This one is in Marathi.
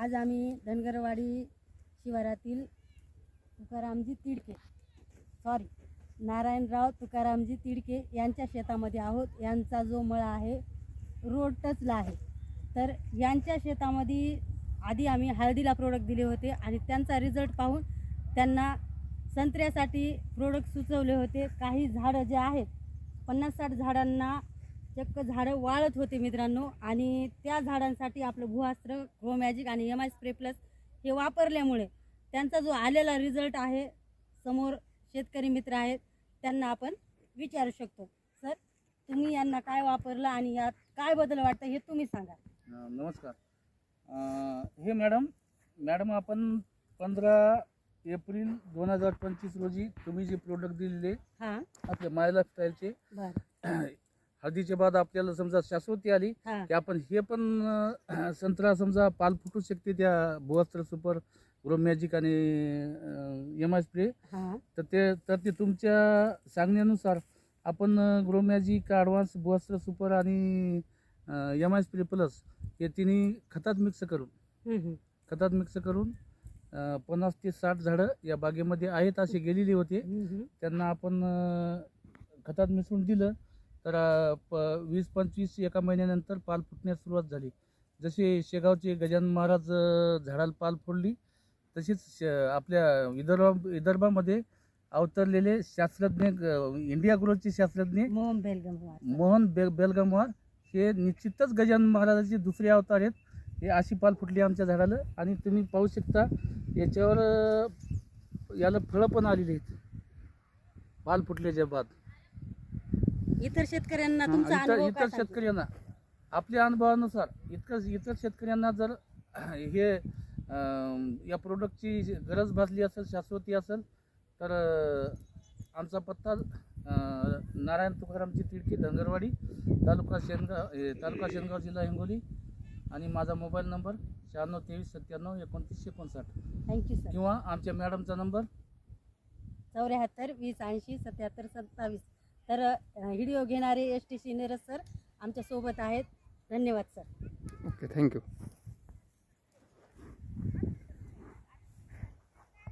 आज आम्ही धनगरवाडी शिवारातील तुकारामजी तिडके सॉरी नारायणराव तुकारामजी तिडके यांच्या शेतामध्ये आहोत. यांचा जो मळा आहे रोड टचला आहे. तर यांच्या शेतामध्ये आधी आम्ही हळदीला प्रोडक्ट दिले होते आणि त्यांचा रिझल्ट पाहून त्यांना संत्र्यासाठी प्रोडक्ट सुचवले होते. काही झाडं जे आहेत पन्नास साठ झाडांना चक्क झाडं वाळत होते मित्रांनो. आणि त्या झाडांसाठी आपलं भूअस्त्र ग्रो मॅजिक आणि एम आय स्प्रे प्लस हे वापरल्यामुळे त्यांचा जो आलेला रिझल्ट आहे समोर शेतकरी मित्र आहेत त्यांना आपण विचारू शकतो. सर तुम्ही यांना काय वापरलं आणि यात काय बदल वाटतं हे तुम्ही सांगा. नमस्कार. हे मॅडम मॅडम आपण पंधरा एप्रिल दोन हजार पंचवीस रोजी तुम्ही जे प्रोडक्ट दिलेले हां. आपले माय लाईफस्टाईलचे हळदीच्या बाद आपल्याला समजा शाश्वती आली हां. की आपण हे पण अ, संत्रा समजा पाल फुटू शकते त्या भुवस्त्र सुपर ग्रो मॅजिक आणि एम आय स्प्रे हां. तर ते तर ते तुमच्या सांगण्यानुसार आपण grow magic advance Bhuvastra super आणि एम आय स्प्रे प्लस हे तिन्ही खतात मिक्स करून हम्म, हम्म. खतात मिक्स करून अ, पन्नास ते साठ झाडं या बागेमध्ये आहेत असे गेलेले होते. हम्म, हम्म. त्यांना आपण अ, खतात मिसळून दिलं. तर प वीस पंचवीस एका महिन्यानंतर पाल फुटण्यास सुरुवात झाली. जसे शेगावचे गजानन महाराज झाडाला पाल फोडली तशीच श- आपल्या विदर्भ विदर्भामध्ये अवतरलेले शास्त्रज्ञ इंडिया ग्रोथचे शास्त्रज्ञ मोहन बेलगम मोहन बे बेलगमवार हे निश्चितच गजानन महाराजाचे दुसरे अवतार आहेत. हे अशी पाल फुटली आमच्या झाडाला आणि तुम्ही पाहू शकता याच्यावर याला फळं पण आलेली आहेत. पाल फुटल्याच्या बाद. इतर शेतकऱ्यांना हा, तुमचा इतर अनुभव इतर काय सांगतो? शेतकऱ्यांना. आपल्या अनुभवानुसार इतकं इतर शेतकऱ्यांना जर हे अं, या प्रोडक्टची गरज भासली असेल शाश्वती असेल तर अं, आमचा पत्ता अं, नारायण तुकारामची तिडकी धनगरवाडी तालुका शेनगाव तालुका शेनगाव जिल्हा हिंगोली आणि माझा मोबाईल नंबर शहाण्णव तेवीस सत्त्याण्णव एकोणतीस एकोणसाठ. थँक्यू सर किंवा आमच्या मॅडमचा नंबर? चौऱ्याहत्तर वीस ऐंशी सत्याहत्तर सत्तावीस. तर व्हिडिओ घेणारे S T C Neeraj sir आमच्यासोबत आहेत. धन्यवाद सर. Okay thank you.